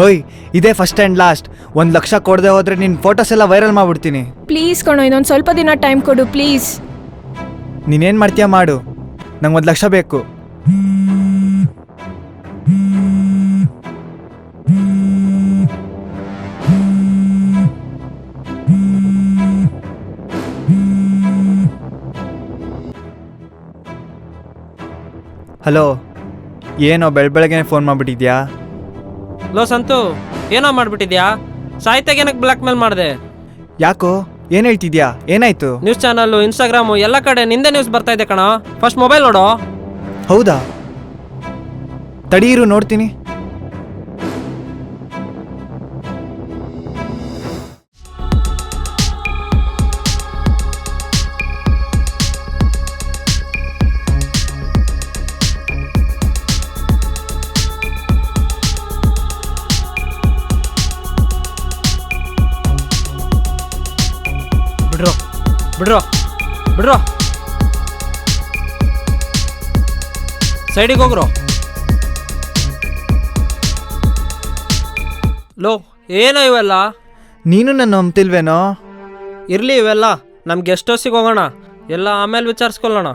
ಹೋಯ್ ಇದೇ first and last ಒಂದು ಲಕ್ಷ ಕೊಡದೆ ಹೋದ್ರೆ ನಿನ್ನ ಫೋಟೋಸ್ ಎಲ್ಲ ವೈರಲ್ ಮಾಡ್ಬಿಡ್ತೀನಿ. ಪ್ಲೀಸ್ ಕಣೋ ಇನ್ನೊಂದು ಸ್ವಲ್ಪ ದಿನ ಟೈಮ್ ಕೊಡು ಪ್ಲೀಸ್ ನೀನೇನು ಮಾಡ್ತೀಯ ಮಾಡು. ನಂಗೆ ಒಂದು ಲಕ್ಷ ಬೇಕು. ಹಲೋ ಏನೋ ಬೆಳ ಬೆಳಗ್ಗೆ ಫೋನ್ ಮಾಡಿಬಿಟ್ಟಿದ್ಯಾ? ಲೋ ಸಂತು ಏನೋ ಮಾಡ್ಬಿಟ್ಟಿದ್ಯಾ? ಸಾಹಿತ್ಯಾಗ ಏನಕ್ಕೆ ಬ್ಲ್ಯಾಕ್ ಮೇಲ್ ಮಾಡಿದೆ? ಯಾಕೋ ಏನ್ ಹೇಳ್ತಿದ್ಯಾ? ಏನಾಯ್ತು? ನ್ಯೂಸ್ ಚಾನಲ್ಲು ಇನ್ಸ್ಟಾಗ್ರಾಮು ಎಲ್ಲ ಕಡೆ ನಿಂದೆ ನ್ಯೂಸ್ ಬರ್ತಾ ಇದೆ ಕಣ. ಫಸ್ಟ್ ಮೊಬೈಲ್ ನೋಡು. ಹೌದಾ? ತಡೀರು ನೋಡ್ತೀನಿ. ಸೈಡಿಗೆ ಹೋಗ್ರು. ಲೋ ಏನೋ ಇವೆಲ್ಲ? ನೀನು ನನ್ನ ನಂಬ್ತಿಲ್ವೇನೋ? ಇರಲಿ ಇವೆಲ್ಲ ನಮ್ಮ ಗೆಸ್ಟ್ ಹೌಸಿಗೆ ಹೋಗೋಣ. ಎಲ್ಲ ಆಮೇಲೆ ವಿಚಾರಿಸ್ಕೊಳ್ಳೋಣ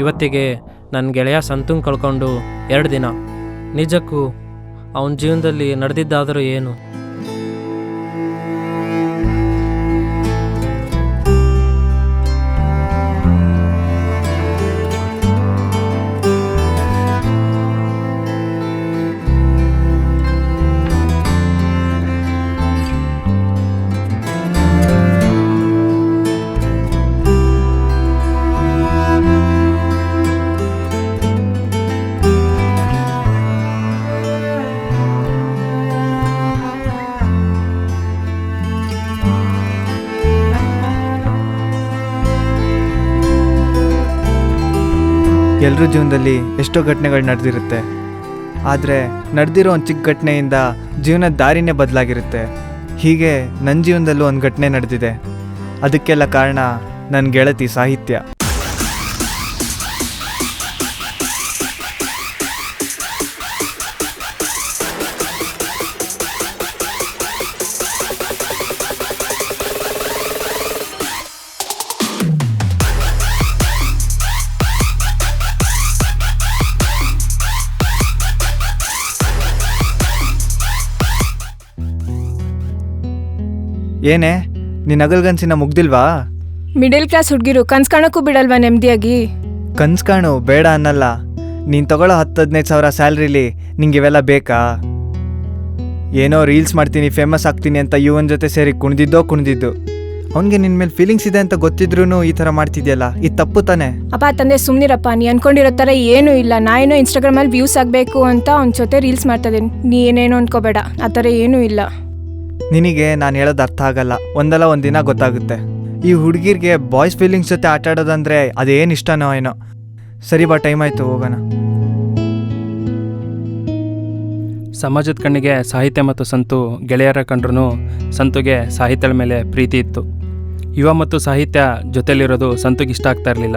ಇವತ್ತಿಗೆ ನನ್ನ ಗೆಳೆಯ ಸಂತುಂಗ್ ಕಳ್ಕೊಂಡು ಎರಡು ದಿನ. ನಿಜಕ್ಕೂ ಅವನ ಜೀವನದಲ್ಲಿ ನಡೆದಿದ್ದಾದರೂ ಏನು? ಎಲ್ಲರ ಜೀವನದಲ್ಲಿ ಎಷ್ಟೋ ಘಟನೆಗಳು ನಡೆದಿರುತ್ತೆ. ಆದರೆ ನಡೆದಿರೋ ಒಂದು ಚಿಕ್ಕ ಘಟನೆಯಿಂದ ಜೀವನದ ದಾರಿನೇ ಬದಲಾಗಿರುತ್ತೆ. ಹೀಗೆ ನನ್ನ ಜೀವನದಲ್ಲೂ ಒಂದು ಘಟನೆ ನಡೆದಿದೆ. ಅದಕ್ಕೆಲ್ಲ ಕಾರಣ ನನ್ನ ಗೆಳತಿ ಸಾಹಿತ್ಯ. ಏನೇ ನಿನ್ನ ಅಗಲ್ಗನ್ಸಿನ ಮುಗ್ದಿಲ್ವಾ? ಮಿಡಲ್ ಕ್ಲಾಸ್ ಹುಡುಗಿರು ಕನ್ಸ್ ಕಾಣಕ್ಕೂ ಬಿಡಲ್ವಾ ನೆಮ್ಮದಿಯಾಗಿ? ಕನ್ಸ್ ಕಾಣು ಬೇಡ ಅನ್ನಲ್ಲ. ನೀನು ತಗೊಳ್ಳೋ ಹತ್ತು ಹದಿನೈದು ಸಾವಿರ ಸ್ಯಾಲ್ರಿಲಿ ನಿಂಗೆ ಇವೆಲ್ಲ ಬೇಕಾ? ಏನೋ ರೀಲ್ಸ್ ಮಾಡ್ತೀನಿ ಫೇಮಸ್ ಆಗ್ತೀನಿ ಅಂತ ಇವನ್ ಜೊತೆ ಸೇರಿ ಕುಣಿದಿದ್ದೋ ಕುಣಿದಿದ್ದು. ಅವನಿಗೆ ನಿನ್ನ ಮೇಲೆ ಫೀಲಿಂಗ್ಸ್ ಇದೆ ಅಂತ ಗೊತ್ತಿದ್ರೂ ಈ ಥರ ಮಾಡ್ತಿದ್ಯಲ್ಲ ಇದು ತಪ್ಪು ತಾನೆ? ಅಪ್ಪ ತಂದೆ ಸುಮ್ನಿರಪ್ಪ. ನೀ ಅನ್ಕೊಂಡಿರೋ ಥರ ಏನೂ ಇಲ್ಲ. ನಾ ಏನೋ ಇನ್ಸ್ಟಾಗ್ರಾಮಲ್ಲಿ ವ್ಯೂಸ್ ಆಗಬೇಕು ಅಂತ ಅವ್ನ ಜೊತೆ ರೀಲ್ಸ್ ಮಾಡ್ತಾ ಇದೀನಿ ನೀ ಏನೇನೋ ಅನ್ಕೋಬೇಡ. ಆ ಥರ ಏನೂ ಇಲ್ಲ. ನಿನಗೆ ನಾನು ಹೇಳೋದು ಅರ್ಥ ಆಗಲ್ಲ. ಒಂದಲ್ಲ ಒಂದಿನ ಗೊತ್ತಾಗುತ್ತೆ. ಈ ಹುಡುಗಿರ್ಗೆ ಬಾಯ್ಸ್ ಫೀಲಿಂಗ್ಸ್ ಜೊತೆ ಆಟ ಆಡೋದಂದ್ರೆ ಅದೇನು ಇಷ್ಟನೋ ಏನೋ. ಸರಿ ಬಾ ಟೈಮ್ ಆಯಿತು, ಹೋಗೋಣ. ಸಮಾಜದ ಕಣ್ಣಿಗೆ ಸಾಹಿತ್ಯ ಮತ್ತು ಸಂತು ಗೆಳೆಯರ ಕಂಡ್ರೂ ಸಂತುಗೆ ಸಾಹಿತ್ಯದ ಮೇಲೆ ಪ್ರೀತಿ ಇತ್ತು. ಯುವ ಮತ್ತು ಸಾಹಿತ್ಯ ಜೊತೆಲಿರೋದು ಸಂತುಗೆ ಇಷ್ಟ ಆಗ್ತಾ ಇರಲಿಲ್ಲ.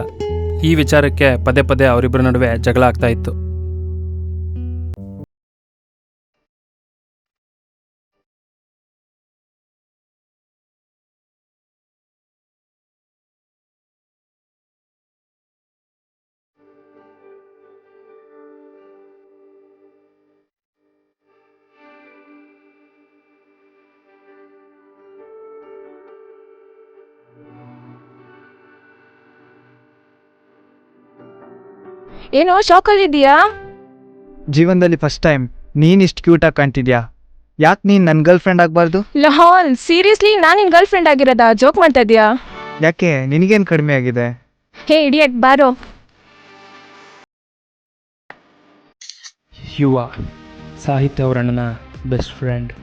ಈ ವಿಚಾರಕ್ಕೆ ಪದೇ ಪದೇ ಅವರಿಬ್ಬರ ನಡುವೆ ಜಗಳ ಆಗ್ತಾ ಇತ್ತು. ಏನೋ ಶಾಕಲ್ಲಿದ್ದೀಯಾ? ಜೀವನದಲ್ಲಿ ಫಸ್ಟ್ ಟೈಮ್ ನೀನ್ ಇಷ್ಟು ಕ್ಯೂಟಾಗಿ ಕಾಣ್ತಿದ್ಯಾ? ಯಾಕೆ ನೀನು ನನ್ನ ಗರ್ಲ್ ಫ್ರೆಂಡ್ ಆಗಬಾರ್ದು? ಲಹಾಲ್ ಸೀರಿಯಸ್ಲಿ ನಾನು ನಿನ್ ಗರ್ಲ್ ಫ್ರೆಂಡ್ ಆಗಿರೋದಾ? ಜೋಕ್ ಮಾಡ್ತಾ ಇದೀಯಾ ಯಾಕೆ? ನಿನಗೇನು ಕಡಿಮೆ ಆಗಿದೆ? ಹೇ ಇಡಿಯಟ್ ಬಾರೋ. ಯುವ ಸಾಹಿತ್ಯ ಅವರಣ್ಣನ ಬೆಸ್ಟ್ ಫ್ರೆಂಡ್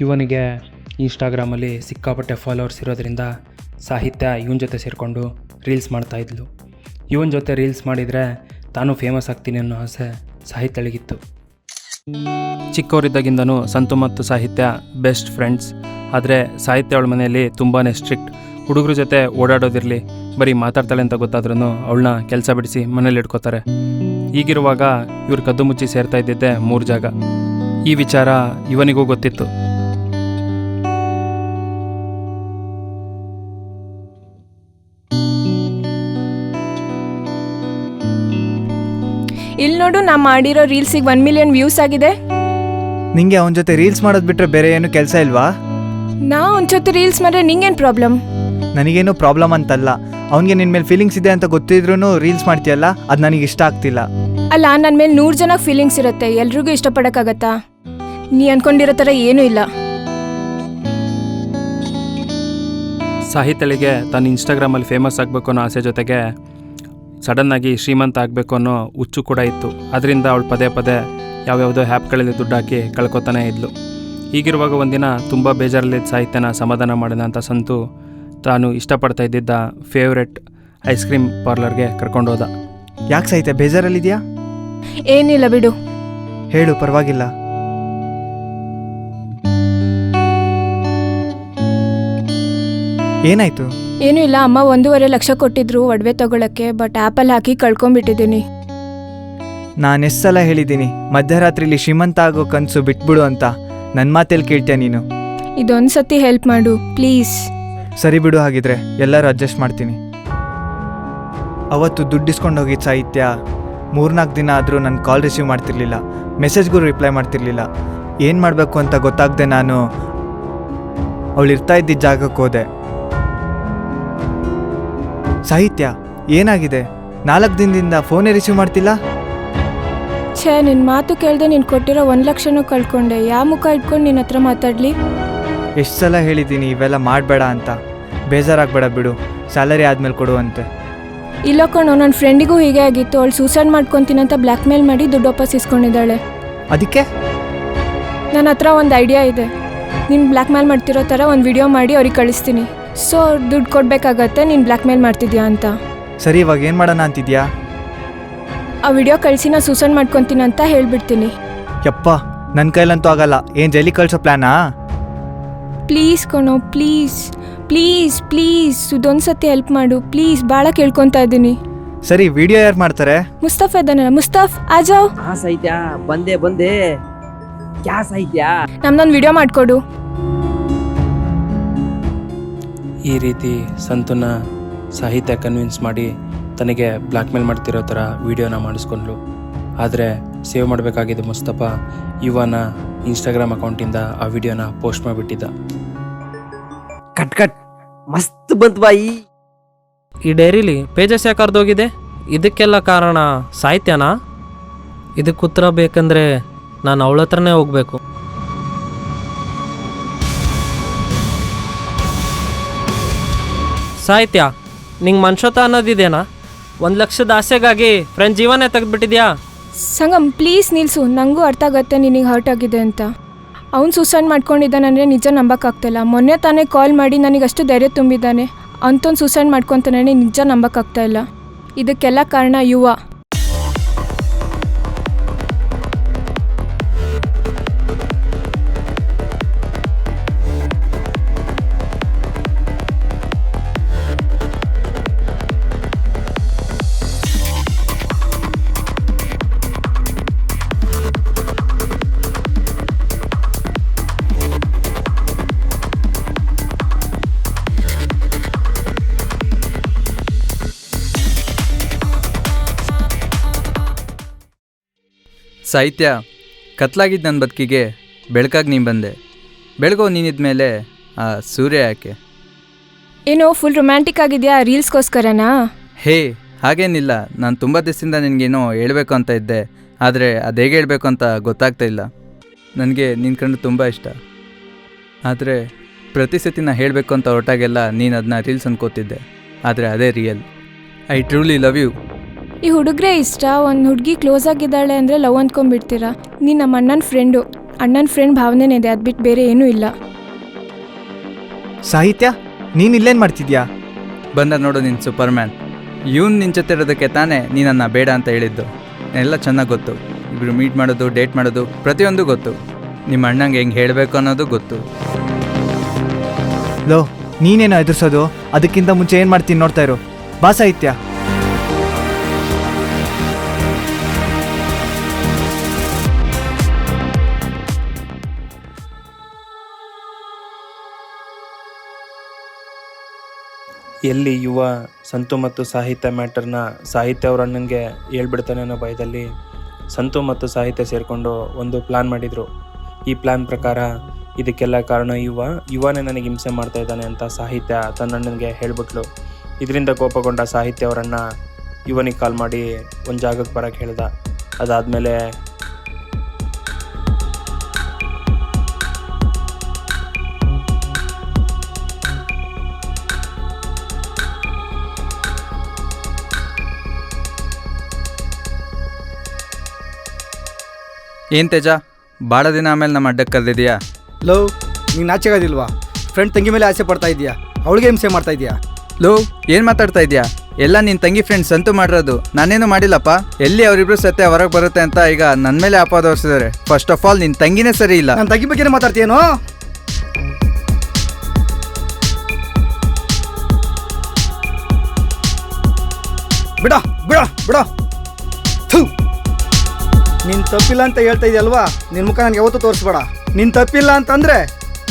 ಯುವನಿಗೆ ಇನ್ಸ್ಟಾಗ್ರಾಮಲ್ಲಿ ಸಿಕ್ಕಾಪಟ್ಟೆ ಫಾಲೋವರ್ಸ್ ಇರೋದ್ರಿಂದ ಸಾಹಿತ್ಯ ಇವನ ಜೊತೆ ಸೇರಿಕೊಂಡು ರೀಲ್ಸ್ ಮಾಡ್ತಾ ಇದ್ಲು. ಇವನ ಜೊತೆ ರೀಲ್ಸ್ ಮಾಡಿದರೆ ತಾನು ಫೇಮಸ್ ಆಗ್ತೀನಿ ಅನ್ನೋ ಆಸೆ ಸಾಹಿತ್ಯಳಿಗಿತ್ತು. ಚಿಕ್ಕವರಿದ್ದಾಗಿಂದನೂ ಸಂತು ಮತ್ತು ಸಾಹಿತ್ಯ ಬೆಸ್ಟ್ ಫ್ರೆಂಡ್ಸ್ ಆದರೆ ಸಾಹಿತ್ಯ ಅವಳ ಮನೆಯಲ್ಲಿ ತುಂಬಾ ಸ್ಟ್ರಿಕ್ಟ್ ಹುಡುಗರ ಜೊತೆ ಓಡಾಡೋದಿರಲಿ, ಬರೀ ಮಾತಾಡ್ತಾಳೆ ಅಂತ ಗೊತ್ತಾದ್ರೂ ಅವಳನ್ನ ಕೆಲಸ ಬಿಡಿಸಿ ಮನೇಲಿ ಇಟ್ಕೋತಾರೆ. ಹೀಗಿರುವಾಗ ಇವ್ರು ಕದ್ದು ಮುಚ್ಚಿ ಸೇರ್ತಾ ಇದ್ದಿದ್ದೆ ಮೂರು ಜಾಗ. ಈ ವಿಚಾರ ಇವನಿಗೂ ಗೊತ್ತಿತ್ತು. ಇಲ್ಲಿ ನೋಡು ನಾ ಮಾಡಿರೋ ರೀಲ್ಸಿಗೆ ಒನ್ ಮಿಲಿಯನ್ ವ್ಯೂಸ್ ಆಗಿದೆ. ನಿಂಗೆ ಅವನ ಜೊತೆ ರೀಲ್ಸ್ ಮಾಡೋದು ಬಿಟ್ಟರೆ ಬೇರೆ ಏನು ಕೆಲಸ ಇಲ್ವಾ? ನಾ ಅವನ ಜೊತೆ ರೀಲ್ಸ್ ಮಾಡಿದ್ರೆ ನಿಂಗೇನು ಪ್ರಾಬ್ಲಮ್? ನನಗೇನು ಪ್ರಾಬ್ಲಮ್ ಅಂತಲ್ಲ. ಅವನಿಗೆ ನಿನ್ನ ಮೇಲೆ ಫೀಲಿಂಗ್ಸ್ ಇದೆ ಅಂತ ಗೊತ್ತಿದ್ರೂ ರೀಲ್ಸ್ ಮಾಡ್ತೀಯಲ್ಲ ಅದು ನನಗೆ ಇಷ್ಟ ಆಗ್ತಿಲ್ಲ. ಅಲ್ಲ ನನ್ನ ಮೇಲೆ ನೂರು ಜನ ಫೀಲಿಂಗ್ಸ್ ಇರುತ್ತೆ ಎಲ್ರಿಗೂ ಇಷ್ಟಪಡೋಕ್ಕಾಗತ್ತಾ? ನೀ ಅನ್ಕೊಂಡಿರೋ ಥರ ಏನೂ ಇಲ್ಲ. ಸಾಹಿತ್ಯಳಿಗೆ ತನ್ನ ಇನ್ಸ್ಟಾಗ್ರಾಮಲ್ಲಿ ಫೇಮಸ್ ಆಗಬೇಕು ಅನ್ನೋ ಆಸೆ ಜೊತೆಗೆ ಸಡನ್ನಾಗಿ ಶ್ರೀಮಂತ ಆಗಬೇಕು ಅನ್ನೋ ಹುಚ್ಚು ಕೂಡ ಇತ್ತು. ಅದರಿಂದ ಅವಳು ಪದೇ ಪದೇ ಯಾವ್ಯಾವುದೋ ಆ್ಯಪ್ಗಳಲ್ಲಿ ದುಡ್ಡು ಹಾಕಿ ಕಳ್ಕೊತಾನೇ ಇದ್ಲು. ಹೀಗಿರುವಾಗ ಒಂದಿನ ತುಂಬ ಬೇಜಾರಲ್ಲಿದ್ದ ಸಾಹಿತ್ಯನ ಸಮಾಧಾನ ಮಾಡೋಣ ಅಂತ ಸಂತು ತಾನು ಇಷ್ಟಪಡ್ತಾ ಇದ್ದಿದ್ದ ಫೇವ್ರೆಟ್ ಐಸ್ ಕ್ರೀಮ್ ಪಾರ್ಲರ್ಗೆ ಕರ್ಕೊಂಡೋದ ಯಾಕೆ ಸಾಹಿತ್ಯ ಬೇಜಾರಲ್ಲಿದೆಯಾ? ಏನಿಲ್ಲ ಬಿಡು. ಹೇಳು ಪರವಾಗಿಲ್ಲ. ಏನಾಯ್ತು? ಏನೂ ಇಲ್ಲ ಅಮ್ಮ ಒಂದೂವರೆ ಲಕ್ಷ ಕೊಟ್ಟಿದ್ರು ಒಡವೆ ತಗೊಳಕ್ಕೆ ಬಟ್ ಆ್ಯಪಲ್ಲಿ ಹಾಕಿ ಕಳ್ಕೊಂಡ್ಬಿಟ್ಟಿದ್ದೀನಿ. ನಾನು ಎಷ್ಟು ಸಲ ಹೇಳಿದ್ದೀನಿ ಮಧ್ಯರಾತ್ರಿಲಿ ಶ್ರೀಮಂತ ಆಗೋ ಕನಸು ಬಿಟ್ಬಿಡು ಅಂತ. ನನ್ನ ಮಾತಲ್ಲಿ ಕೇಳ್ತೀಯ ನೀನು? ಇದೊಂದು ಸತಿ ಹೆಲ್ಪ್ ಮಾಡು ಪ್ಲೀಸ್ ಸರಿ ಬಿಡು ಹಾಗಿದ್ರೆ ಎಲ್ಲರೂ ಅಡ್ಜಸ್ಟ್ ಮಾಡ್ತೀನಿ. ಅವತ್ತು ದುಡ್ಡು ಹೋಗಿ ಹೋಗಿದ್ದ ಸಾಹಿತ್ಯ ಮೂರ್ನಾಲ್ಕು ದಿನ ಆದರೂ ನನ್ನ ಕಾಲ್ ರಿಸೀವ್ ಮಾಡ್ತಿರ್ಲಿಲ್ಲ ಮೆಸೇಜ್ಗೂ ರಿಪ್ಲೈ ಮಾಡ್ತಿರ್ಲಿಲ್ಲ. ಏನು ಮಾಡಬೇಕು ಅಂತ ಗೊತ್ತಾಗದೆ ನಾನು ಅವಳು ಇರ್ತಾ ಇದ್ದಿದ್ದ ಜಾಗಕ್ಕೆ ಹೋದೆ. ಸಾಹಿತ್ಯ ಏನಾಗಿದೆ? ನಾಲ್ಕು ದಿನದಿಂದ ಫೋನೇ ರಿಸೀವ್ ಮಾಡ್ತಿಲ್ಲ? ಛೇ ನಿನ್ನ ಮಾತು ಕೇಳ್ದೆ ನೀನು ಕೊಟ್ಟಿರೋ ಒಂದು ಲಕ್ಷನೂ ಕಳ್ಕೊಂಡೆ. ಯಾವ ಮುಖ ಇಟ್ಕೊಂಡು ನಿನ್ನ ಹತ್ರ ಮಾತಾಡಲಿ? ಎಷ್ಟು ಸಲ ಹೇಳಿದ್ದೀನಿ ಇವೆಲ್ಲ ಮಾಡಬೇಡ ಅಂತ. ಬೇಜಾರಾಗಬೇಡ ಬಿಡು. ಸ್ಯಾಲರಿ ಆದ್ಮೇಲೆ ಕೊಡುವಂತೆ. ಇಲ್ಲ ಕಣೋ ನನ್ನ ಫ್ರೆಂಡಿಗೂ ಹೀಗೆ ಆಗಿತ್ತು. ಅವಳು ಸೂಸೈಡ್ ಮಾಡ್ಕೊತೀನಿ ಅಂತ ಬ್ಲ್ಯಾಕ್ ಮೇಲ್ ಮಾಡಿ ದುಡ್ಡು ವಾಪಸ್ ಇಸ್ಕೊಂಡಿದ್ದಾಳೆ. ಅದಕ್ಕೆ? ನನ್ನ ಹತ್ರ ಒಂದು ಐಡಿಯಾ ಇದೆ. ನೀನು ಬ್ಲ್ಯಾಕ್ ಮೇಲ್ ಮಾಡ್ತಿರೋ ಥರ ಒಂದು ವಿಡಿಯೋ ಮಾಡಿ ಅವ್ರಿಗೆ ಕಳಿಸ್ತೀನಿ. ಸೊ ಅವ್ರು ದುಡ್ಡು ಕೊಡಬೇಕಾಗತ್ತೆ ನೀನು ಬ್ಲ್ಯಾಕ್ ಮೇಲ್ ಮಾಡ್ತಿದ್ಯಾ ಅಂತ. ಸರಿ ಇವಾಗ ಏನು ಮಾಡೋಣ ಅಂತಿದ್ಯಾ? ಆ ವಿಡಿಯೋ ಕಳಿಸಿ ನಾನು ಸೂಸೈಡ್ ಮಾಡ್ಕೊತೀನಿ ಅಂತ ಹೇಳ್ಬಿಡ್ತೀನಿ. ಯಪ್ಪ ನನ್ನ ಕೈಲಂತೂ ಆಗಲ್ಲ. ಏನು ಜೈಲಿ ಕಳಿಸೋ ಪ್ಲ್ಯಾನಾ ಪ್ಲೀಸ್ ಕಣೋ ಪ್ಲೀಸ್ ಪ್ಲೀಸ್ ಪ್ಲೀಸ್ ಇದೊಂದು ಸತಿ ಹೆಲ್ಪ್ ಮಾಡು. ಪ್ಲೀಸ್ ಭಾಳ ಕೇಳ್ಕೊತಾ ಇದ್ದೀನಿ. ಸರಿ ವಿಡಿಯೋ ಯಾರು ಮಾಡ್ತಾರೆ? ಮುಸ್ತಫಾ ಇದ್ದಾನಲ್ಲ ಮುಸ್ತಫ್ ಆಜಾವ್ ಹಾ ಸೈತ್ಯಾ ಬಂದೆ ಬಂದೆ. ಕ್ಯಾ ಸಾಹಿತ್ಯ ನಮ್ದೊಂದು ವಿಡಿಯೋ ಮಾಡಿಕೊಡು. ಈ ರೀತಿ ಸಂತನ ಸಾಹಿತ್ಯ ಕನ್ವಿನ್ಸ್ ಮಾಡಿ ತನಗೆ ಬ್ಲ್ಯಾಕ್ ಮೇಲ್ ಮಾಡ್ತಿರೋ ಥರ ವೀಡಿಯೋನ ಮಾಡಿಸ್ಕೊಂಡ್ಲು. ಆದರೆ ಸೇವ್ ಮಾಡಬೇಕಾಗಿದ್ದ ಮುಸ್ತಪ್ಪ ಯುವನ ಇನ್ಸ್ಟಾಗ್ರಾಮ್ ಅಕೌಂಟಿಂದ ಆ ವಿಡಿಯೋನ ಪೋಸ್ಟ್ ಮಾಡಿಬಿಟ್ಟಿದ್ದ. Cut cut. ಮಸ್ತ್ ಬಂತು ಬಾಯಿ. ಈ ಡೈರಿಲಿ ಪೇಜಸ್ ಯಾಕೆ ಹರಿದೋಗಿದೆ ಇದಕ್ಕೆಲ್ಲ ಕಾರಣ ಸಾಹಿತ್ಯನಾ? ಇದಕ್ಕೆ ಉತ್ತರ ಬೇಕಂದ್ರೆ ನಾನು ಅವಳ ಹತ್ರನೇ ಹೋಗ್ಬೇಕು. ಸಾಹಿತ್ಯ, ನಿಂಗೆ ಮನುಷ್ಯತ ಅನ್ನೋದಿದೆನಾ? ಒಂದು ಲಕ್ಷದ ಆಸೆಗಾಗಿ ಫ್ರೆಂಡ್ ಜೀವನೇ ತೆಗೆದ್ಬಿಟ್ಟಿದ್ಯಾ? ಸಂಗಮ್ ಪ್ಲೀಸ್ ನಿಲ್ಲಿಸು ನನಗೂ ಅರ್ಥ ಆಗುತ್ತೆ ನಿನಗೆ ಹರ್ಟ್ ಆಗಿದೆ ಅಂತ. ಅವ್ನು ಸೂಸೈಡ್ ಮಾಡ್ಕೊಂಡಿದ್ದಾನಂದರೆ ನಿಜ ನಂಬಕ್ಕಾಗ್ತಿಲ್ಲ ಮೊನ್ನೆ ತಾನೇ ಕಾಲ್ ಮಾಡಿ ನನಗೆ ಅಷ್ಟು ಧೈರ್ಯ ತುಂಬಿದ್ದಾನೆ. ಅಂತೊಂದು ಸೂಸೈಡ್ ಮಾಡ್ಕೊತಾನೆ ನಿಜ ನಂಬಕ್ಕಾಗ್ತಾ ಇಲ್ಲ. ಇದಕ್ಕೆಲ್ಲ ಕಾರಣ ಯುವ. ಸಾಹಿತ್ಯ ಕತ್ಲಾಗಿದ್ದ ನನ್ನ ಬದುಕಿಗೆ ಬೆಳಕಾಗಿ ನೀನು ಬಂದೆ. ಬೆಳಗೋ ನೀನಿದ ಮೇಲೆ ಆ ಸೂರ್ಯ ಯಾಕೆ? ಏನೋ ಫುಲ್ ರೊಮ್ಯಾಂಟಿಕ್ ಆಗಿದೆಯಾ ರೀಲ್ಸ್ಗೋಸ್ಕರನಾ? ಹೇ ಹಾಗೇನಿಲ್ಲ. ನಾನು ತುಂಬ ದಿವಸದಿಂದ ನಿನಗೇನೋ ಹೇಳಬೇಕು ಅಂತ ಇದ್ದೆ. ಆದರೆ ಅದು ಹೇಗೆ ಹೇಳಬೇಕು ಅಂತ ಗೊತ್ತಾಗ್ತಾ ಇಲ್ಲ. ನನಗೆ ನಿನ್ನ ಕಂಡು ತುಂಬ ಇಷ್ಟ. ಆದರೆ ಪ್ರತಿ ಸತಿ ನಾ ಹೇಳಬೇಕು ಅಂತ ಹೊರಟಾಗೆಲ್ಲ ನೀನು ಅದನ್ನ ರೀಲ್ಸ್ ಅನ್ಕೋತಿದ್ದೆ. ಆದರೆ ಅದೇ real I truly love you ಈ ಹುಡುಗ್ರೆ ಇಷ್ಟ ಒಂದು ಹುಡುಗಿ ಕ್ಲೋಸ್ ಆಗಿದ್ದಾಳೆ ಅಂದರೆ ಲವ್ ಅಂದ್ಕೊಂಡ್ಬಿಡ್ತೀರಾ? ನೀನು ನಮ್ಮ ಅಣ್ಣನ ಫ್ರೆಂಡು ಅಣ್ಣನ ಫ್ರೆಂಡ್ ಭಾವನೆನೇ ಇದೆ ಅದು ಬಿಟ್ಟು ಬೇರೆ ಏನೂ ಇಲ್ಲ. ಸಾಹಿತ್ಯ ನೀನು ಇಲ್ಲೇನು ಮಾಡ್ತಿದ್ಯಾ? ಬಂದ ನೋಡು ನೀನು ಸೂಪರ್ಮ್ಯಾನ್ ಇವನು ನಿನ್ನ ಜೊತೆ ಇರೋದಕ್ಕೆ ತಾನೇ ನೀನನ್ನ ಬೇಡ ಅಂತ ಹೇಳಿದ್ದು. ಎಲ್ಲ ಚೆನ್ನಾಗಿ ಗೊತ್ತು. ಇಬ್ಬರು ಮೀಟ್ ಮಾಡೋದು ಡೇಟ್ ಮಾಡೋದು ಪ್ರತಿಯೊಂದು ಗೊತ್ತು. ನಿಮ್ಮ ಅಣ್ಣಂಗೆ ಹೆಂಗೆ ಹೇಳಬೇಕು ಅನ್ನೋದು ಗೊತ್ತು. ಲೋ ನೀನೇನು ಎದುರಿಸೋದು? ಅದಕ್ಕಿಂತ ಮುಂಚೆ ಏನು ಮಾಡ್ತೀನಿ ನೋಡ್ತಾ ಇರು. ಬಾ ಸಾಹಿತ್ಯ. ಎಲ್ಲಿ ಯುವ ಸಂತು ಮತ್ತು ಸಾಹಿತ್ಯ ಮ್ಯಾಟರ್ನ ಸಾಹಿತ್ಯ ಅವ್ರ ಅಣ್ಣನಿಗೆ ಹೇಳ್ಬಿಡ್ತಾನೆ ಅನ್ನೋ ಭಯದಲ್ಲಿ ಸಂತು ಮತ್ತು ಸಾಹಿತ್ಯ ಸೇರಿಕೊಂಡು ಒಂದು ಪ್ಲ್ಯಾನ್ ಮಾಡಿದರು. ಈ ಪ್ಲ್ಯಾನ್ ಪ್ರಕಾರ ಇದಕ್ಕೆಲ್ಲ ಕಾರಣ ಯುವ, ಯುವನೇ ನನಗೆ ಹಿಂಸೆ ಮಾಡ್ತಾ ಇದ್ದಾನೆ ಅಂತ ಸಾಹಿತ್ಯ ತನ್ನ ಅಣ್ಣನಿಗೆ ಹೇಳ್ಬಿಟ್ಲು. ಇದರಿಂದ ಕೋಪಗೊಂಡ ಸಾಹಿತ್ಯ ಅವರನ್ನು ಯುವನಿಗೆ ಕಾಲ್ ಮಾಡಿ ಒಂದು ಜಾಗಕ್ಕೆ ಬರೋಕ್ಕೆ ಹೇಳ್ದ. ಅದಾದಮೇಲೆ ಏನು ತೇಜ? ಭಾಳ ದಿನ ಆಮೇಲೆ ನಮ್ಮ ಅಡ್ಡಕ್ಕೆ ಕರೆದಿದೆಯಾ? ಲೋ ನೀನು ನಾಚಿಗೋದಿಲ್ವಾ ಫ್ರೆಂಡ್ ತಂಗಿ ಮೇಲೆ ಆಸೆ ಪಡ್ತಾ ಇದೆಯಾ ಅವಳಿಗೆ ಹಿಂಸೆ ಮಾಡ್ತಾ ಇದೆಯಾ ಲೋ ಏನು ಮಾತಾಡ್ತಾ ಇದೆಯಾ ಎಲ್ಲ ನಿನ್ನ ತಂಗಿ ಫ್ರೆಂಡ್ಸ್ ಅಂತೂ ಮಾಡಿರೋದು. ನಾನೇನು ಮಾಡಿಲ್ಲಪ್ಪ. ಎಲ್ಲಿ ಅವರಿಬ್ರು ಸತ್ಯ ಹೊರಗೆ ಬರುತ್ತೆ ಅಂತ ಈಗ ನನ್ನ ಮೇಲೆ ಅಪಾದ ಹೊರಿಸಿದ್ದಾರೆ ಫಸ್ಟ್ ಆಫ್ ಆಲ್ ನಿನ್ನ ತಂಗಿನೇ ಸರಿ ಇಲ್ಲ. ನನ್ನ ತಂಗಿ ಬಗ್ಗೆ ಮಾತಾಡ್ತೀಯೇನೋ? ಬಿಡ ಬಿಡ ಬಿಡ. ನಿನ್ ತಪ್ಪಿಲ್ಲ ಅಂತ ಹೇಳ್ತಾ ಇದೆಯಲ್ವಾ ನಿನ್ ಮುಖ ನನಗೆ ಯಾವತ್ತೂ ತೋರಿಸ್ಬೇಡ. ನಿನ್ ತಪ್ಪಿಲ್ಲ ಅಂತಂದ್ರೆ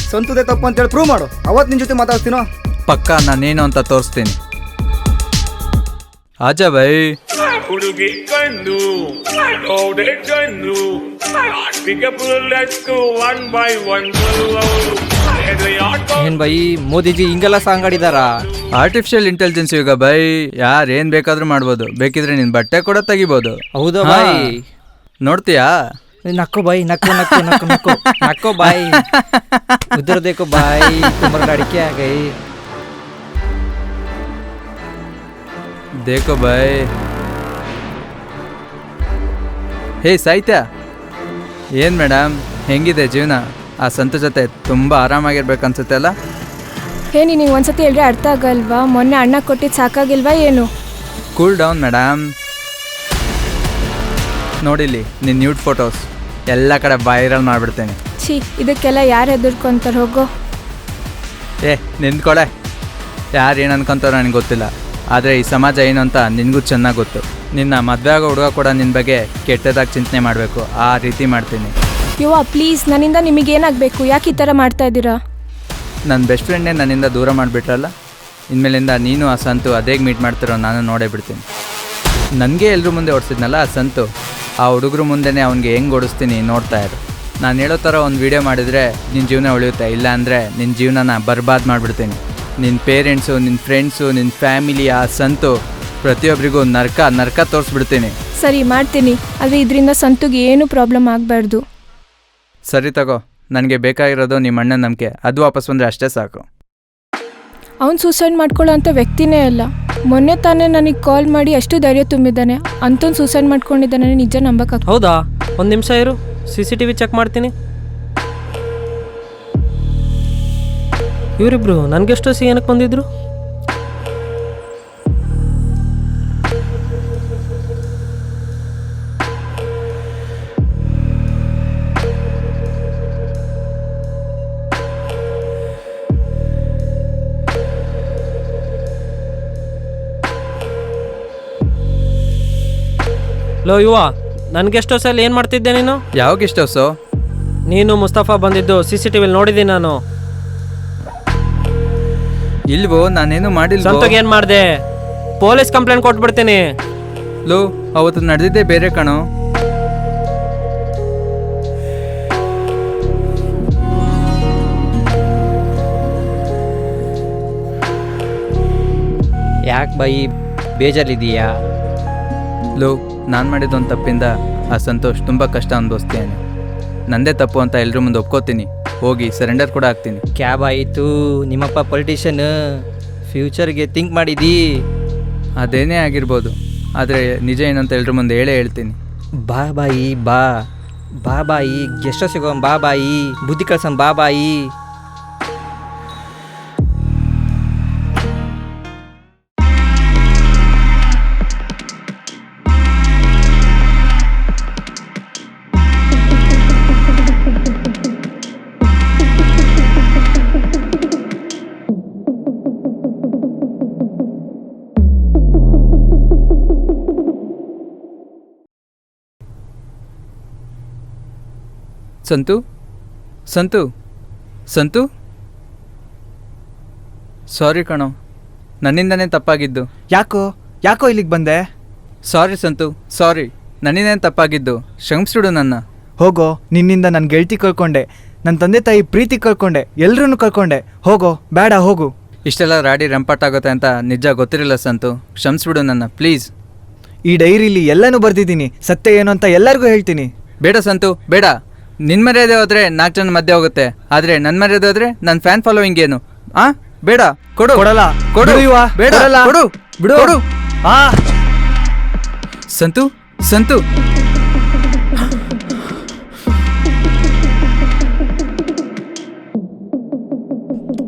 ಸ್ವಂತದೇ ತಪ್ಪು ಅಂತ ಹೇಳಿ ಪ್ರೂವ್ ಮಾಡು. ಅವತ್ತು ನಿನ್ ಜೊತೆ ಮಾತಾಡ್ತೀನೋ? ಪಕ್ಕ ನಾನೇನು ಅಂತ ತೋರಿಸ್ತೀನಿ. ಆಜಾ ಬೈ ಹುಡುಗಿ ಕಣ್ಣು ನೋಡೆ ಕಣ್ಣು ಒನ್ ಬೈ ಒನ್ ಏನ್ ಬೈ ಮೋದಿಜಿ ಹಿಂಗೆಲ್ಲ ಸಾಂಗ್ ಆಡಿದಾರಾ ಆರ್ಟಿಫಿಷಿಯಲ್ ಇಂಟೆಲಿಜೆನ್ಸ್ ಈಗ ಬೈ ಯಾರು ಏನ್ ಬೇಕಾದ್ರೂ ಮಾಡ್ಬೋದು. ಬೇಕಿದ್ರೆ ನಿನ್ ಬಟ್ಟೆ ಕೂಡ ತೆಗಿಬೋದು. ಹೌದಾ ಹಾ. ನೋಡ್ತೀಯಾ? ನಕ್ಕು ಬಾಯಿ ನಕ್ಕು ನಕ್ಕು ನಕ್ಕು ನಕ್ಕು. ನಕ್ಕೋ ಬಾಯಿ. ಉದರ ಬಾಯಿ ತುಂಬ ಅಡಿಕೆ ಆ ದೇಕೋ ಬಾಯಿ. ಹೇ ಸಾಹಿತ್ಯ. ಏನು ಮೇಡಮ್? ಹೆಂಗಿದೆ ಜೀವನ? ಆ ಸಂತ ಜೊತೆ ತುಂಬ ಆರಾಮಾಗಿರ್ಬೇಕು ಅನ್ಸುತ್ತೆ ಅಲ್ಲ? ಹೇ ನೀನು ಒಂದ್ಸತಿ ಹೇಳಿ ಅರ್ಥ ಆಗಲ್ವಾ? ಮೊನ್ನೆ ಅಣ್ಣ ಕೊಟ್ಟಿದ್ದು ಸಾಕಾಗಿಲ್ವಾ ಏನು? ಕೂಲ್ ಡೌನ್ ಮೇಡಮ್ ನೋಡಿಲ್ಲಿ ನಿನ್ನ ನ್ಯೂಡ್ ಫೋಟೋಸ್ ಎಲ್ಲ ಕಡೆ ವೈರಲ್ ಮಾಡಿಬಿಡ್ತೇನೆ. ಛೀ ಇದಕ್ಕೆಲ್ಲ ಯಾರು ಹೆದರ್ಕೊಂತಾರೆ ಹೋಗೋ. ಏ ನಿಂತ್ಕೊಳೆ. ಯಾರು ಏನು ಅನ್ಕೊಂತಾರೋ ನನಗೆ ಗೊತ್ತಿಲ್ಲ. ಆದರೆ ಈ ಸಮಾಜ ಏನು ಅಂತ ನಿನಗೂ ಚೆನ್ನಾಗಿ ಗೊತ್ತು. ನಿನ್ನ ಮದುವೆ ಆಗೋ ಹುಡುಗ ಕೂಡ ನಿನ್ನ ಬಗ್ಗೆ ಕೆಟ್ಟದಾಗಿ ಚಿಂತನೆ ಮಾಡಬೇಕು. ಆ ರೀತಿ ಮಾಡ್ತೀನಿ. ಯುವ ಪ್ಲೀಸ್ ನನ್ನಿಂದ ನಿಮಗೇನಾಗಬೇಕು ಯಾಕೆ ಈ ಥರ ಮಾಡ್ತಾ ಇದ್ದೀರಾ? ನನ್ನ ಬೆಸ್ಟ್ ಫ್ರೆಂಡೇ ನನ್ನಿಂದ ದೂರ ಮಾಡಿಬಿಟ್ರಲ್ಲ? ಇನ್ಮೇಲಿಂದ ನೀನು ಆ ಸಂತು ಅದೇಗೆ ಮೀಟ್ ಮಾಡ್ತಿರೋ ನಾನು ನೋಡೇ ಬಿಡ್ತೀನಿ. ನನಗೆ ಎಲ್ಲರೂ ಮುಂದೆ ಓಡಿಸಿದ್ನಲ್ಲ ಆ ಸಂತು? ಆ ಹುಡುಗರು ಮುಂದೆನೇ ಅವ್ನಿಗೆ ಹೆಂಗೆ ಓಡಿಸ್ತೀನಿ ನೋಡ್ತಾ ಇರು. ನಾನು ಹೇಳೋ ಥರ ಒಂದು ವಿಡಿಯೋ ಮಾಡಿದರೆ ನಿನ್ನ ಜೀವನ ಉಳಿಯುತ್ತೆ ಇಲ್ಲ ಅಂದರೆ ನಿನ್ನ ಜೀವನನ ಬರ್ಬಾದ್ ಮಾಡಿಬಿಡ್ತೀನಿ. ನಿನ್ನ ಪೇರೆಂಟ್ಸು ನಿನ್ನ ಫ್ರೆಂಡ್ಸು ನಿನ್ನ ಫ್ಯಾಮಿಲಿ ಆ ಸಂತು ಪ್ರತಿಯೊಬ್ಬರಿಗೂ ನರ್ಕ ನರ್ಕ ತೋರಿಸ್ಬಿಡ್ತೀನಿ. ಸರಿ ಮಾಡ್ತೀನಿ. ಆದರೆ ಇದರಿಂದ ಸಂತುಗೆ ಏನೂ ಪ್ರಾಬ್ಲಮ್ ಆಗಬಾರ್ದು. ಸರಿ ತಗೋ ನನಗೆ ಬೇಕಾಗಿರೋದು ನಿಮ್ಮ ಅಣ್ಣನ ನಂಬಿಕೆ. ಅದು ವಾಪಸ್ ಬಂದರೆ ಅಷ್ಟೇ ಸಾಕು. ಅವ್ನು ಸೂಸೈಡ್ ಮಾಡ್ಕೊಳ್ಳೋ ಅಂಥ ವ್ಯಕ್ತಿನೇ ಅಲ್ಲ. ಮೊನ್ನೆ ತಾನೇ ನನಗೆ ಕಾಲ್ ಮಾಡಿ ಅಷ್ಟು ಧೈರ್ಯ ತುಂಬಿದ್ದಾನೆ. ಅಂತೊಂದು ಸೂಸೈಡ್ ಮಾಡ್ಕೊಂಡಿದ್ದಾನೆ ನಿಜ ನಂಬಕ್ಕಾಗ್ತದೆ ಹೌದಾ? ಒಂದು ನಿಮಿಷ ಇರು. C C T V check ಮಾಡ್ತೀನಿ. ಇವರಿಬ್ರು, ನನಗೆಷ್ಟು ಸಿ ಏನಕ್ಕೆ ಬಂದಿದ್ರು? ಲೋ ಯುವ ನನಗೆಷ್ಟೋ ಸಲ ಏನು ಮಾಡ್ತಿದ್ದೆ ನೀನು? ಯಾವ ಗೆಸ್ಟ್ ಹೌಸು ನೀನು ಮುಸ್ತಫಾ ಬಂದಿದ್ದು ಸಿ ಸಿ ಟಿ ವಿಲಿ ನೋಡಿದ್ದೀನಿ ನಾನು. ಇಲ್ವೋ ನಾನೇನು ಮಾಡಿಲ್ಲ ಸ್ವಂತಕ್ಕೆ ಏನು ಮಾಡಿದೆ? ಪೊಲೀಸ್ ಕಂಪ್ಲೇಂಟ್ ಕೊಟ್ಬಿಡ್ತೀನಿ. ಲೋ ಅವತ್ತು ನಡೆದಿದ್ದೆ ಬೇರೆ ಕಣೋ. ಯಾಕೆ ಬೈ ಬೇಜಾರಿದೀಯಾ? ಲೋ ನಾನು ಮಾಡಿದೊಂದು ತಪ್ಪಿಂದ ಆ ಸಂತೋಷ್ ತುಂಬ ಕಷ್ಟ ಅನುಭವಿಸ್ತೇನೆ. ನಂದೇ ತಪ್ಪು ಅಂತ ಎಲ್ಲರ ಮುಂದೆ ಒಪ್ಕೋತೀನಿ. ಹೋಗಿ ಸರೆಂಡರ್ ಕೂಡ ಹಾಕ್ತೀನಿ ಕ್ಯಾಬ್ ಆಯಿತು. ನಿಮ್ಮಪ್ಪ ಪೊಲಿಟಿಷಿಯನ್ ಫ್ಯೂಚರ್ಗೆ ಥಿಂಕ್ ಮಾಡಿದಿ? ಅದೇನೇ ಆಗಿರ್ಬೋದು. ಆದರೆ ನಿಜ ಏನಂತ ಎಲ್ಲರ ಮುಂದೆ ಹೇಳೇ ಹೇಳ್ತೀನಿ. ಬಾ ಬಾಯಿ ಬಾ. ಬಾ ಬಾಯಿ ಗೆಸ್ಟ್ ಸಿಗೋ ಬಾ ಬಾಯಿ. ಬುದ್ಧಿ ಕಳ್ಸಂ ಬಾ ಬಾಯಿ. ಸಂತು? ಸಂತು? ಸಂತು? ಸಾರಿ ಕಣೋ. ನನ್ನಿಂದನೇ ತಪ್ಪಾಗಿದ್ದು. ಯಾಕೋ? ಯಾಕೋ ಇಲ್ಲಿಗೆ ಬಂದೆ? ಸಾರಿ ಸಂತು. ಸಾರಿ ನನ್ನಿಂದನೇ ತಪ್ಪಾಗಿದ್ದು. ಕ್ಷಮಿಸ್ಬಿಡು ನನ್ನ. ಹೋಗೋ ನಿನ್ನಿಂದ ನನ್ನ ಗೆಳತಿ ಕಳ್ಕೊಂಡೆ. ನನ್ನ ತಂದೆ ತಾಯಿ ಪ್ರೀತಿ ಕಳ್ಕೊಂಡೆ. ಎಲ್ಲರೂ ಕಳ್ಕೊಂಡೆ. ಹೋಗೋ ಬೇಡ ಹೋಗು. ಇಷ್ಟೆಲ್ಲ ರಾಡಿ ರಂಪಾಟಾಗುತ್ತೆ ಅಂತ ನಿಜ ಗೊತ್ತಿರಲಿಲ್ಲ ಸಂತು. ಕ್ಷಮಿಸ್ಬಿಡು ನನ್ನ ಪ್ಲೀಸ್. ಈ ಡೈರಿಲಿ ಎಲ್ಲನೂ ಬರ್ದಿದ್ದೀನಿ. ಸತ್ಯ ಏನು ಅಂತ ಎಲ್ಲರಿಗೂ ಹೇಳ್ತೀನಿ. ಬೇಡ ಸಂತು ಬೇಡ. ನಿನ್ ಮರ್ಯಾದೆ ಹೋದ್ರೆ ನಾಲ್ಕು ಜನ ಮಧ್ಯೆ ಹೋಗುತ್ತೆ. ಆದ್ರೆ ನನ್ನ ಮರ್ಯಾದೆ ಹೋದ್ರೆ ನನ್ನ ಫ್ಯಾನ್ ಫಾಲೋವಿಂಗ್ ಏನು? ಆ? ಬೇಡ. ಕೊಡು. ಕೊಡಲ್ಲ. ಕೊಡು. ಬೇಡ. ಕೊಡು. ಬಿಡು. ಕೊಡು. ಆ. ಸಂತು. ಸಂತು.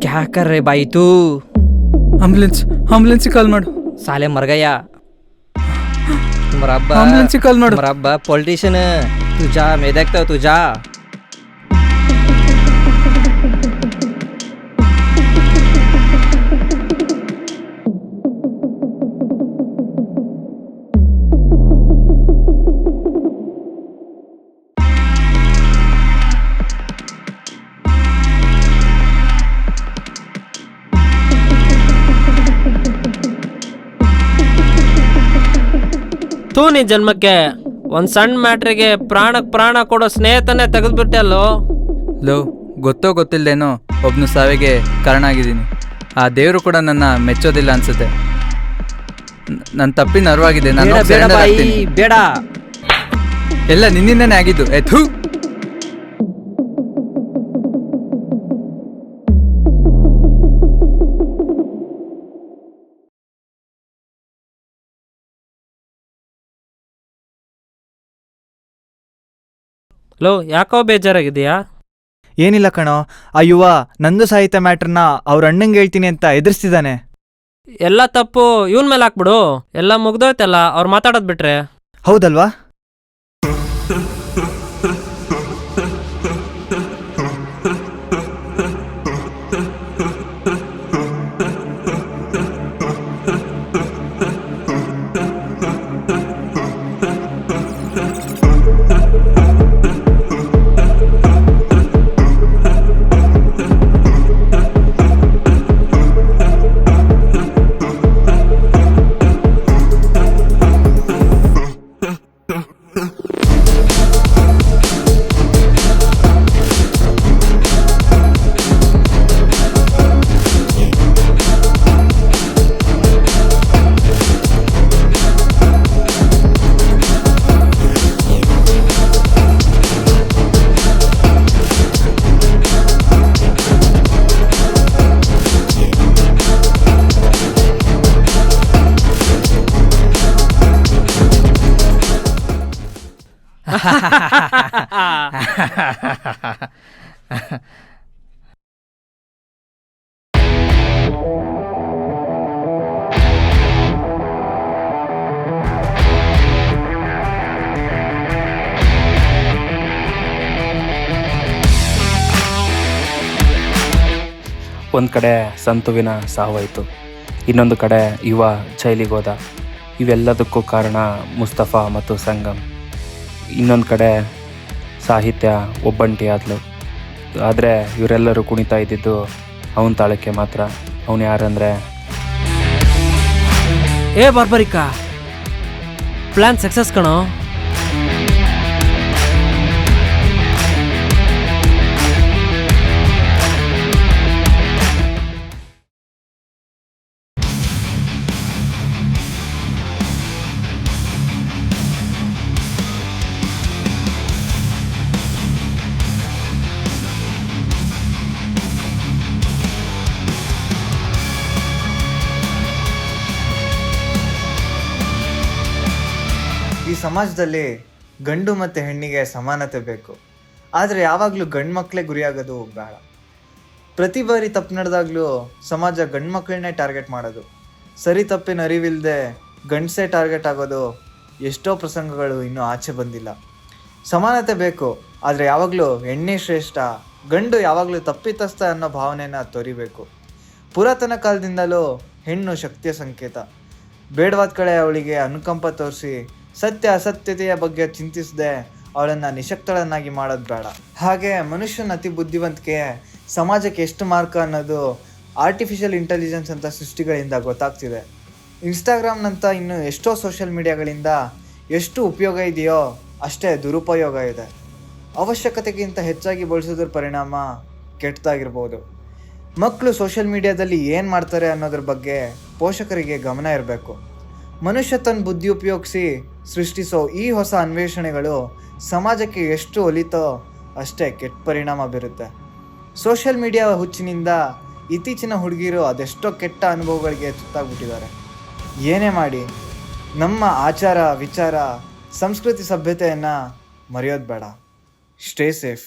क्या ಬಾಯಿತು रहे भाई तू ಆಂಬ್ಯುಲೆನ್ಸ್ ಆಂಬ್ಯುಲೆನ್ಸ್ ಕಾಲ್ ಮಾಡು. ಸಾಲೆ मर गया तुम्हारा ಆಂಬ್ಯುಲೆನ್ಸ್ ಕಾಲ್ ಮಾಡು. ಮರಬ್ಬ. ಪೊಲಿಟಿಷಿಯನ್ तू जा मैं देखता हूँ तू जा। तूने जन्म क्या ಒಂದು ಸಣ್ಣ ಮ್ಯಾಟ್ರಿಗೆ ಪ್ರಾಣಕ್ಕೆ ಪ್ರಾಣ ಕೊಡೋ ಸ್ನೇಹಿತನೇ ತೆಗೆದ್ಬಿಟ್ಟೆ ಅಲ್ಲೋ? ಲೋ ಗೊತ್ತೋ ಗೊತ್ತಿಲ್ಲದೇನೋ ಒಬ್ನು ಸಾವಿಗೆ ಕಾರಣ ಆಗಿದ್ದೀನಿ ಆ ದೇವರು ಕೂಡ ನನ್ನ ಮೆಚ್ಚೋದಿಲ್ಲ ಅನ್ಸುತ್ತೆ. ನನ್ನ ತಪ್ಪಿನ ಅರ್ವಾಗಿದೆ ನಾನು ಬೇಡ ಹೋಗ್ ಬೇಡ surrender ಬಾಯಿ ಆಗ್ತೀನಿ. ಬೇಡ. ಎಲ್ಲ ನಿನ್ನಿಂದನೇ ಆಗಿದ್ದು ಏ ಲೋ ಯಾಕೋ ಬೇಜಾರಾಗಿದೆಯಾ ಏನಿಲ್ಲ ಕಣೋ. ಆ ಯುವ ನಂದು ಸಾಹಿತ್ಯ ಮ್ಯಾಟ್ರನ್ನ ಅವ್ರ ಅಣ್ಣಂಗೆ ಹೇಳ್ತೀನಿ ಅಂತ ಎದುರಿಸ್ತಿದ್ದಾನೆ. ಎಲ್ಲ ತಪ್ಪು ಇವನ್ ಮೇಲೆ ಹಾಕ್ಬಿಡು. ಎಲ್ಲ ಮುಗ್ದೋಯ್ತಲ್ಲ ಅವ್ರು ಮಾತಾಡೋದು ಬಿಟ್ರೆ. ಹೌದಲ್ವಾ? ಕಡೆ ಸಂತುವಿನ ಸಾವಾಯಿತು. ಇನ್ನೊಂದು ಕಡೆ ಯುವ ಜೈಲಿಗೋದ. ಇವೆಲ್ಲದಕ್ಕೂ ಕಾರಣ ಮುಸ್ತಫಾ ಮತ್ತು ಸಂಗಮ್. ಇನ್ನೊಂದು ಕಡೆ ಸಾಹಿತ್ಯ ಒಬ್ಬಂಟಿ ಆದಲು ಆದರೆ ಇವರೆಲ್ಲರೂ ಕುಣಿತಾ ಇದ್ದಿದ್ದು ಅವನ ತಾಳಕ್ಕೆ ಮಾತ್ರ. ಅವನು ಯಾರಂದರೆ? ಏ ಬಾರ್ಬರಿಕಾ. ಪ್ಲ್ಯಾನ್ ಸಕ್ಸಸ್ ಕಣೋ. ಸಮಾಜದಲ್ಲಿ ಗಂಡು ಮತ್ತು ಹೆಣ್ಣಿಗೆ ಸಮಾನತೆ ಬೇಕು. ಆದರೆ ಯಾವಾಗಲೂ ಗಂಡು ಮಕ್ಕಳೇ ಗುರಿಯಾಗೋದು ಬೇಡ. ಪ್ರತಿ ಬಾರಿ ತಪ್ಪು ನಡೆದಾಗಲೂ ಸಮಾಜ ಗಂಡು ಮಕ್ಕಳನ್ನೇ ಟಾರ್ಗೆಟ್ ಮಾಡೋದು. ಸರಿ ತಪ್ಪಿನ ಅರಿವಿಲ್ಲದೆ ಗಂಡಸೇ ಟಾರ್ಗೆಟ್ ಆಗೋದು ಎಷ್ಟೋ ಪ್ರಸಂಗಗಳು ಇನ್ನೂ ಆಚೆ ಬಂದಿಲ್ಲ. ಸಮಾನತೆ ಬೇಕು, ಆದರೆ ಯಾವಾಗಲೂ ಹೆಣ್ಣೇ ಶ್ರೇಷ್ಠ, ಗಂಡು ಯಾವಾಗಲೂ ತಪ್ಪಿತಸ್ಥ ಅನ್ನೋ ಭಾವನೆಯನ್ನು ತೊರಿಬೇಕು. ಪುರಾತನ ಕಾಲದಿಂದಲೂ ಹೆಣ್ಣು ಶಕ್ತಿಯ ಸಂಕೇತ. ಬೇಡವಾದ ಕಡೆ ಅವಳಿಗೆ ಅನುಕಂಪ ತೋರಿಸಿ ಸತ್ಯ ಅಸತ್ಯತೆಯ ಬಗ್ಗೆ ಚಿಂತಿಸದೆ ಅವಳನ್ನು ನಿಶಕ್ತಳನ್ನಾಗಿ ಮಾಡೋದು ಬೇಡ. ಹಾಗೆ ಮನುಷ್ಯನ ಅತಿ ಬುದ್ಧಿವಂತಿಕೆ ಸಮಾಜಕ್ಕೆ ಎಷ್ಟು ಮಾರ್ಕ ಅನ್ನೋದು ಆರ್ಟಿಫಿಷಿಯಲ್ ಇಂಟೆಲಿಜೆನ್ಸ್ ಅಂತ ಸೃಷ್ಟಿಗಳಿಂದ ಗೊತ್ತಾಗ್ತಿದೆ. ಇನ್ಸ್ಟಾಗ್ರಾಮ್ನಂಥ ಇನ್ನು ಎಷ್ಟೋ ಸೋಷಿಯಲ್ ಮೀಡಿಯಾಗಳಿಂದ ಎಷ್ಟು ಉಪಯೋಗ ಇದೆಯೋ ಅಷ್ಟೇ ದುರುಪಯೋಗ ಇದೆ. ಅವಶ್ಯಕತೆಗಿಂತ ಹೆಚ್ಚಾಗಿ ಬಳಸೋದ್ರ ಪರಿಣಾಮ ಕೆಟ್ಟದಾಗಿರ್ಬೋದು. ಮಕ್ಕಳು ಸೋಷಿಯಲ್ ಮೀಡಿಯಾದಲ್ಲಿ ಏನು ಮಾಡ್ತಾರೆ ಅನ್ನೋದ್ರ ಬಗ್ಗೆ ಪೋಷಕರಿಗೆ ಗಮನ ಇರಬೇಕು. ಮನುಷ್ಯ ತನ್ನ ಬುದ್ಧಿ ಉಪಯೋಗಿಸಿ ಸೃಷ್ಟಿಸೋ ಈ ಹೊಸ ಅನ್ವೇಷಣೆಗಳು ಸಮಾಜಕ್ಕೆ ಎಷ್ಟು ಒಲಿತೋ ಅಷ್ಟೇ ಕೆಟ್ಟ ಪರಿಣಾಮ ಬೀರುತ್ತೆ. ಸೋಷಿಯಲ್ ಮೀಡಿಯಾ ಹುಚ್ಚಿನಿಂದ ಇತ್ತೀಚಿನ ಹುಡುಗಿರು ಅದೆಷ್ಟೋ ಕೆಟ್ಟ ಅನುಭವಗಳಿಗೆ ತುತ್ತಾಗ್ಬಿಟ್ಟಿದ್ದಾರೆ. ಏನೇ ಮಾಡಿ, ನಮ್ಮ ಆಚಾರ, ವಿಚಾರ, ಸಂಸ್ಕೃತಿ ಸಭ್ಯತೆಯನ್ನು ಮರೆಯೋದು ಬೇಡ. Stay safe.